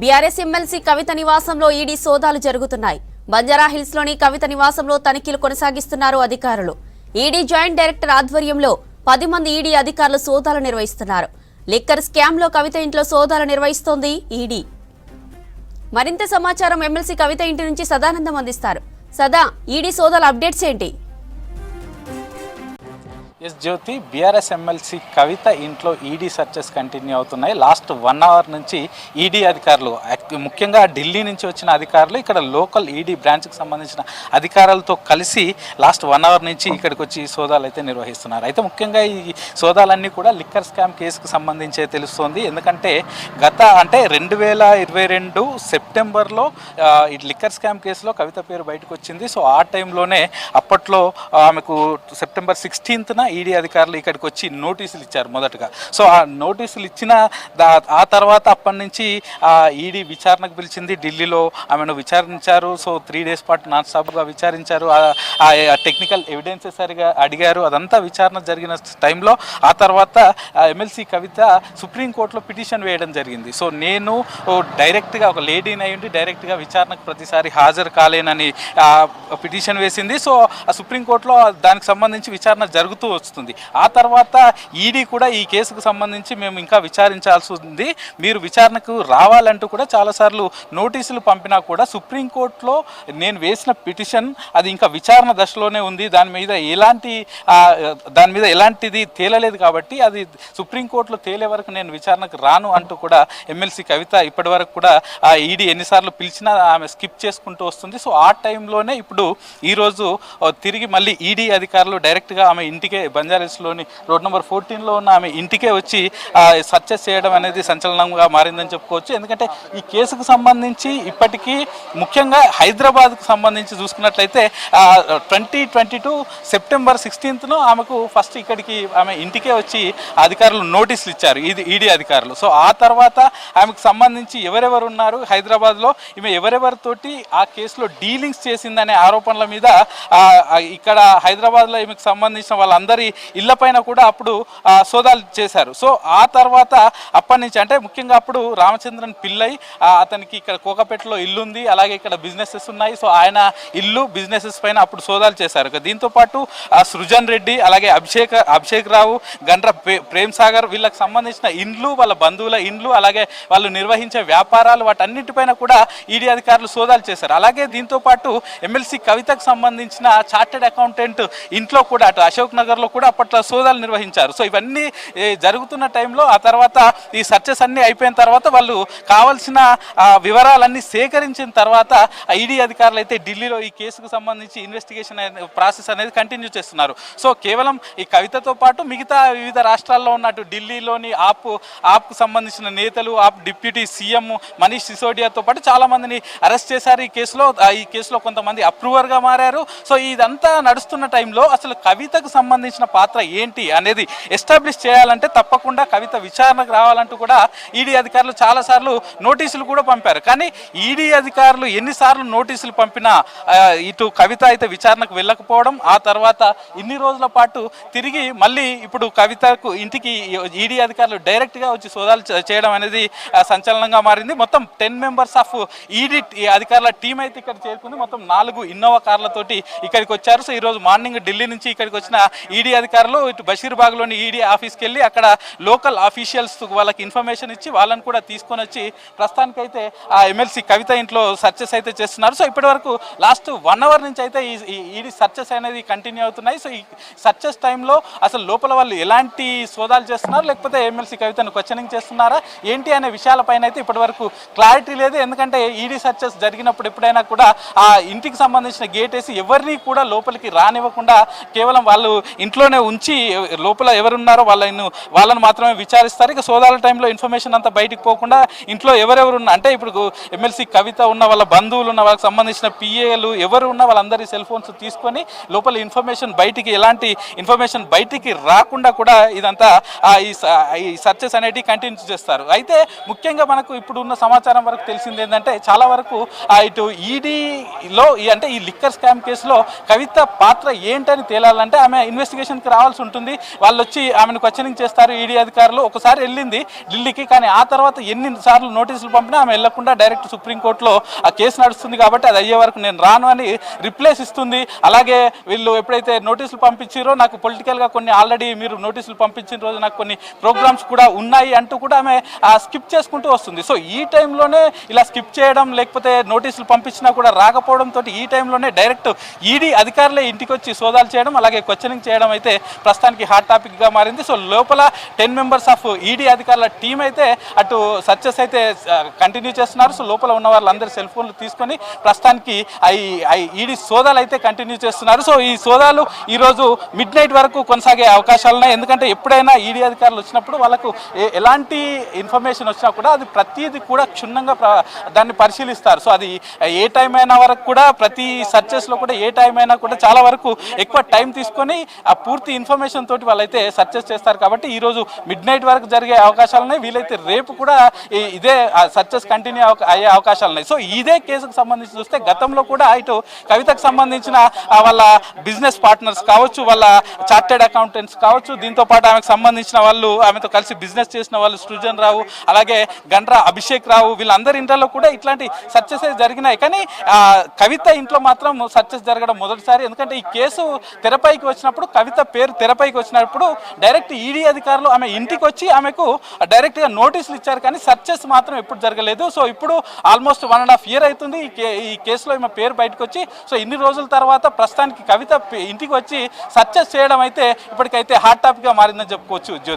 BRS MLC కవిత నివాసంలో ED సోదాలు జరుగుతున్నాయి. బంజారా హిల్స్లోని కవిత నివాసంలో తనిఖీలు కొనసాగిస్తున్నారు అధికారులు. ఈడీ జాయింట్ డైరెక్టర్ ఆధ్వర్యంలో పది మంది ఈడీ అధికారులు సోదాలు నిర్వహిస్తున్నారు. లిక్కర్ స్కామ్లో కవిత ఇంట్లో సోదాలు నిర్వహిస్తోంది ఈడీ. మరింత సమాచారం ఎమ్మెల్సీ కవిత ఇంటి నుంచి సదానందం అందిస్తారు. సదా ఈడీ సోదాల అప్డేట్స్ ఏంటి? S Jyoti BRS MLC Kavitha ఇంట్లో ఈడీ సర్చెస్ కంటిన్యూ అవుతున్నాయి. లాస్ట్ వన్ అవర్ నుంచి ఈడీ అధికారులు ముఖ్యంగా ఢిల్లీ నుంచి వచ్చిన అధికారులు ఇక్కడ లోకల్ ఈడీ బ్రాంచ్కి సంబంధించిన అధికారులతో కలిసి లాస్ట్ వన్ అవర్ నుంచి ఇక్కడికి వచ్చి సోదాలు అయితే నిర్వహిస్తున్నారు. అయితే ముఖ్యంగా ఈ సోదాలన్నీ కూడా లిక్కర్ స్కామ్ కేసుకు సంబంధించే తెలుస్తోంది. ఎందుకంటే గత అంటే రెండు వేల ఇరవై రెండు సెప్టెంబర్లో ఈ లిక్కర్ స్కామ్ కేసులో కవిత పేరు బయటకు వచ్చింది. సో ఆ టైంలోనే అప్పట్లో ఆమెకు సెప్టెంబర్ సిక్స్టీన్త్న ఈడీ అధికారులు ఇక్కడికి వచ్చి నోటీసులు ఇచ్చారు మొదటగా. సో ఆ నోటీసులు ఇచ్చిన దా- ఆ తర్వాత అప్పటి నుంచి ఈడీ విచారణకు పిలిచింది ఢిల్లీలో. ఆమెను విచారించారు. సో త్రీ డేస్ పాటు నాన్ స్టాప్గా విచారించారు. ఆ- టెక్నికల్ ఎవిడెన్సెస్ సరిగా అడిగారు. అదంతా విచారణ జరిగిన టైంలో ఆ తర్వాత ఎమ్మెల్సీ కవిత సుప్రీంకోర్టులో పిటిషన్ వేయడం జరిగింది. సో నేను డైరెక్ట్గా ఒక లేడీని అయ్యుండి డైరెక్ట్గా విచారణకు ప్రతిసారి హాజరు కాలేనని పిటిషన్ వేసింది. సో ఆ సుప్రీంకోర్టులో దానికి సంబంధించి విచారణ జరుగుతూ వస్తుంది. ఆ తర్వాత ఈడీ కూడా ఈ కేసుకు సంబంధించి మేము ఇంకా విచారించాల్సి ఉంది. మీరు విచారణకు రావాలంటూ కూడా చాలాసార్లు నోటీసులు పంపినా కూడా సుప్రీంకోర్టులో నేను వేసిన పిటిషన్ అది ఇంకా విచారణ దశలోనే ఉంది. దాని మీద ఎలాంటి దాని మీద ఎలాంటిది తేలలేదు కాబట్టి అది సుప్రీంకోర్టులో తేలే వరకు నేను విచారణకు రాను అంటూ కూడా ఎమ్మెల్సీ కవిత ఇప్పటి వరకు కూడా ఆ ఈడీ ఎన్నిసార్లు పిలిచినా ఆమె స్కిప్ చేసుకుంటూ వస్తుంది. సో ఆ టైంలోనే ఇప్పుడు ఈరోజు తిరిగి మళ్ళీ ఈడీ అధికారులు డైరెక్ట్గా ఆమె ఇంటికే బంజారాస్లోని రోడ్ నెంబర్ ఫోర్టీన్లో ఉన్న ఆమె ఇంటికే వచ్చి సర్చెస్ చేయడం అనేది సంచలనంగా మారిందని చెప్పుకోవచ్చు. ఎందుకంటే ఈ కేసుకు సంబంధించి ఇప్పటికీ ముఖ్యంగా హైదరాబాద్కు సంబంధించి చూసుకున్నట్లయితే ట్వంటీ ట్వంటీ టూ సెప్టెంబర్ సిక్స్టీన్త్ను ఆమెకు ఫస్ట్ ఇక్కడికి ఆమె ఇంటికే వచ్చి అధికారులు నోటీసులు ఇచ్చారు ఇది ఈడీ అధికారులు. సో ఆ తర్వాత ఆమెకు సంబంధించి ఎవరెవరు ఉన్నారు హైదరాబాద్లో ఈమె ఎవరెవరితోటి ఆ కేసులో డీలింగ్స్ చేసిందనే ఆరోపణల మీద ఇక్కడ హైదరాబాద్లో ఈమెకు సంబంధించిన వాళ్ళందరూ ఇళ్ళపైన కూడా అప్పుడు సోదాలు చేశారు. సో ఆ తర్వాత అప్పటి నుంచి అంటే ముఖ్యంగా అప్పుడు రామచంద్రన్ పిల్లై అతనికి ఇక్కడ కోకపేటలో ఇల్లు ఉంది అలాగే ఇక్కడ బిజినెసెస్ ఉన్నాయి. సో ఆయన ఇల్లు బిజినెసెస్ పైన అప్పుడు సోదాలు చేశారు. దీంతో పాటు సృజన్ రెడ్డి అలాగే అభిషేక్ అభిషేక్ రావు గండ్ర ప్రే- ప్రేమ్ సాగర్ వీళ్ళకి సంబంధించిన ఇండ్లు వాళ్ళ బంధువుల ఇండ్లు అలాగే వాళ్ళు నిర్వహించే వ్యాపారాలు వాటన్నిటిపైన కూడా ఈడీ అధికారులు సోదాలు చేశారు. అలాగే దీంతో పాటు ఎమ్మెల్సీ కవితకు సంబంధించిన చార్టెడ్ అకౌంటెంట్ ఇంట్లో కూడా అటు అశోక్ నగర్లో కూడా అప్పట్లో సోదాలు నిర్వహించారు. సో ఇవన్నీ జరుగుతున్న టైంలో ఆ తర్వాత ఈ సర్చెస్ అన్నీ అయిపోయిన తర్వాత వాళ్ళు కావాల్సిన వివరాలన్నీ సేకరించిన తర్వాత ఈడీ అధికారులు అయితే ఢిల్లీలో ఈ కేసుకు సంబంధించి ఇన్వెస్టిగేషన్ ప్రాసెస్ అనేది కంటిన్యూ చేస్తున్నారు. సో కేవలం ఈ కవితతో పాటు మిగతా వివిధ రాష్ట్రాల్లో ఉన్నట్టు ఢిల్లీలోని ఆప్ ఆప్కు సంబంధించిన నేతలు ఆప్ డిప్యూటీ సీఎం మనీష్ సిసోడియాతో పాటు చాలా మందిని అరెస్ట్ చేశారు. ఈ కేసులో ఈ కేసులో కొంతమంది అప్రూవర్గా మారారు. సో ఇదంతా నడుస్తున్న టైంలో అసలు కవితకు సంబంధించిన పాత్ర ఏంటి అనేది ఎస్టాబ్లిష్ చేయాలంటే తప్పకుండా కవిత విచారణకు రావాలంటూ కూడా ఈడీ అధికారులు చాలాసార్లు నోటీసులు కూడా పంపారు. కానీ ఈడీ అధికారులు ఎన్నిసార్లు నోటీసులు పంపినా ఇటు కవిత అయితే విచారణకు వెళ్ళకపోవడం ఆ తర్వాత ఇన్ని రోజుల పాటు తిరిగి మళ్ళీ ఇప్పుడు కవితకు ఇంటికి ఈడీ అధికారులు డైరెక్ట్గా వచ్చి సోదాలు చేయడం అనేది సంచలనంగా మారింది. మొత్తం టెన్ మెంబర్స్ ఆఫ్ ఈడీ అధికారుల టీం అయితే ఇక్కడ చేరుకుంది. మొత్తం నాలుగు ఇన్నోవా కార్లతోటి ఇక్కడికి వచ్చారు. సో ఈరోజు మార్నింగ్ ఢిల్లీ నుంచి ఇక్కడికి వచ్చిన ఈడీ అధికారులు ఇటు బషీర్బాగ్లోని ఈడీ ఆఫీస్కి వెళ్ళి అక్కడ లోకల్ ఆఫీషియల్స్ వాళ్ళకి ఇన్ఫర్మేషన్ ఇచ్చి వాళ్ళని కూడా తీసుకొని వచ్చి ప్రస్తుతానికైతే ఆ ఎమ్మెల్సీ కవిత ఇంట్లో సర్చెస్ అయితే చేస్తున్నారు. సో ఇప్పటి వరకు లాస్ట్ వన్ అవర్ నుంచి అయితే ఈ ఈడీ సర్చెస్ అనేది కంటిన్యూ అవుతున్నాయి. సో ఈ సర్చెస్ టైంలో అసలు లోపల వాళ్ళు ఎలాంటి సోదాలు చేస్తున్నారు? లేకపోతే ఎమ్మెల్సీ కవితను క్వశ్చనింగ్ చేస్తున్నారా? ఏంటి అనే విషయాలపైన అయితే ఇప్పటి వరకు క్లారిటీ లేదు. ఎందుకంటే ఈడీ సర్చెస్ జరిగినప్పుడు ఎప్పుడైనా కూడా ఆ ఇంటికి సంబంధించిన గేట్ వేసి ఎవరిని కూడా లోపలికి రానివ్వకుండా కేవలం వాళ్ళు ఇంట్లోనే ఉంచి లోపల ఎవరున్నారో వాళ్ళను వాళ్ళని మాత్రమే విచారిస్తారు. ఇక సోదాల టైంలో ఇన్ఫర్మేషన్ అంతా బయటికి పోకుండా ఇంట్లో ఎవరెవరు ఉన్న అంటే ఇప్పుడు ఎమ్మెల్సీ కవిత ఉన్న వాళ్ళ బంధువులు ఉన్న వాళ్ళకి సంబంధించిన పిఏలు ఎవరు ఉన్న వాళ్ళందరి సెల్ ఫోన్స్ తీసుకొని లోపల ఇన్ఫర్మేషన్ బయటికి ఎలాంటి ఇన్ఫర్మేషన్ బయటికి రాకుండా కూడా ఇదంతా ఈ సర్చెస్ అనేటివి కంటిన్యూ చేస్తారు. అయితే ముఖ్యంగా మనకు ఇప్పుడు ఉన్న సమాచారం వరకు తెలిసింది ఏంటంటే చాలా వరకు ఇటు ఈడీలో అంటే ఈ లిక్కర్ స్కామ్ కేసులో కవిత పాత్ర ఏంటని తేలాలంటే ఆమె ఇన్వెస్టిగేషన్ ఇన్వెస్టిగేషన్కి రావాల్సి ఉంటుంది. వాళ్ళు వచ్చి ఆమెను క్వశ్చనింగ్ చేస్తారు. ఈడీ అధికారులు ఒకసారి వెళ్ళింది ఢిల్లీకి. కానీ ఆ తర్వాత ఎన్ని సార్లు నోటీసులు పంపినా ఆమె వెళ్ళకుండా డైరెక్ట్ సుప్రీంకోర్టులో ఆ కేసు నడుస్తుంది కాబట్టి అది అయ్యే వరకు నేను రాను అని రిప్లేస్ ఇస్తుంది. అలాగే వీళ్ళు ఎప్పుడైతే నోటీసులు పంపించారో నాకు పొలిటికల్గా కొన్ని ఆల్రెడీ మీరు నోటీసులు పంపించిన రోజు నాకు కొన్ని ప్రోగ్రామ్స్ కూడా ఉన్నాయి అంటూ కూడా ఆమె స్కిప్ చేసుకుంటూ వస్తుంది. సో ఈ టైంలోనే ఇలా స్కిప్ చేయడం లేకపోతే నోటీసులు పంపించినా కూడా రాకపోవడంతో ఈ టైంలోనే డైరెక్ట్ ఈడీ అధికారులే ఇంటికి వచ్చి సోదాలు చేయడం అలాగే క్వశ్చనింగ్ చేయడం అయితే ప్రస్తుతానికి హాట్ టాపిక్గా మారింది. సో లోపల టెన్ మెంబర్స్ ఆఫ్ ఈడీ అధికారుల టీం అయితే అటు సర్చెస్ అయితే కంటిన్యూ చేస్తున్నారు. సో లోపల ఉన్న వాళ్ళందరూ సెల్ ఫోన్లు తీసుకొని ప్రస్తుతానికి ఈడీ సోదాలు అయితే కంటిన్యూ చేస్తున్నారు. సో ఈ సోదాలు ఈరోజు మిడ్ నైట్ వరకు కొనసాగే అవకాశాలు ఉన్నాయి. ఎందుకంటే ఎప్పుడైనా ఈడీ అధికారులు వచ్చినప్పుడు వాళ్ళకు ఎలాంటి ఇన్ఫర్మేషన్ వచ్చినా కూడా అది ప్రతిదీ కూడా క్షుణ్ణంగా దాన్ని పరిశీలిస్తారు. సో అది ఏ టైం అయినా వరకు కూడా ప్రతి సర్చెస్లో కూడా ఏ టైం అయినా కూడా చాలా వరకు ఎక్కువ టైం తీసుకొని ఆ పూర్తి ఇన్ఫర్మేషన్ తోటి వాళ్ళైతే సర్చెస్ చేస్తారు కాబట్టి ఈరోజు మిడ్ నైట్ వరకు జరిగే అవకాశాలు ఉన్నాయి వీలైతే రేపు కూడా ఇదే సర్చెస్ కంటిన్యూ అయ్యే అవకాశాలు ఉన్నాయి సో ఇదే కేసుకు సంబంధించి చూస్తే గతంలో కూడా ఇటు కవితకు సంబంధించిన వాళ్ళ బిజినెస్ పార్ట్నర్స్ కావచ్చు వాళ్ళ చార్టెడ్ అకౌంటెంట్స్ కావచ్చు దీంతో పాటు ఆమెకు సంబంధించిన వాళ్ళు ఆమెతో కలిసి బిజినెస్ చేసిన వాళ్ళు సృజన్ రావు అలాగే గండ్రా అభిషేక్ రావు వీళ్ళందరి ఇంట్లో కూడా ఇట్లాంటి సర్చెస్ జరిగినాయి. కానీ కవిత ఇంట్లో మాత్రం సర్చెస్ జరగడం మొదటిసారి. ఎందుకంటే ఈ కేసు తెరపైకి వచ్చినప్పుడు కవిత పేరు తెరపైకి వచ్చినప్పుడు డైరెక్ట్ ఈడీ అధికారులు ఆమె ఇంటికి వచ్చి ఆమెకు డైరెక్ట్గా నోటీసులు ఇచ్చారు కానీ సర్చెస్ మాత్రం ఎప్పుడు జరగలేదు. సో ఇప్పుడు almost one and half year అవుతుంది. ఈ కే ఈ కేసులో ఈమె పేరు బయటకు వచ్చి సో ఇన్ని రోజుల తర్వాత ప్రస్తుతానికి కవిత ఇంటికి వచ్చి సర్చెస్ చేయడం అయితే ఇప్పటికైతే హాట్ టాపిక్గా మారిందని చెప్పుకోవచ్చు. జ్యోతి